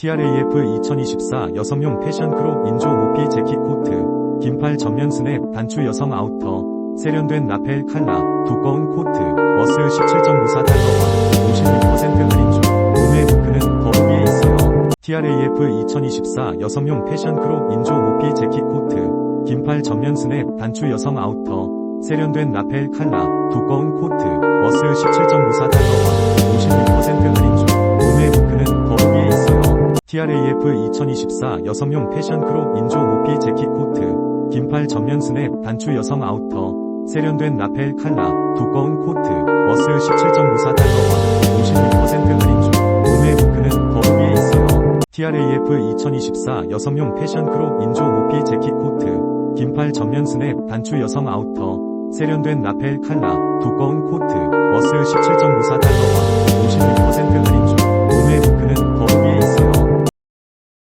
TRAF 2024 여성용 패션 크롭 인조 오피 재킷 코트, 긴팔 전면 스냅 단추 여성 아우터, 세련된 라펠 칼라, 두꺼운 코트, 워스 17.94달러와 56% 할인 중, 구매 링크는 더보기에 있어요. TRAF 2024 여성용 패션 크롭 인조 오피 재킷 코트, 긴팔 전면 스냅 단추 여성 아우터, 세련된 라펠 칼라, 두꺼운 코트, 워스 17.94달러 TRAF 2024 여성용 패션 크롭 인조 오피 재킷 코트, 긴팔 전면 스냅 단추 여성 아우터, 세련된 라펠 칼라, 두꺼운 코트, 워스 17.94달러와 56% 할인 중, 구매 링크는 더보기에 있어요. TRAF 2024 여성용 패션 크롭 인조 오피 재킷 코트, 긴팔 전면 스냅 단추 여성 아우터, 세련된 라펠 칼라, 두꺼운 코트, 워스 17.94달러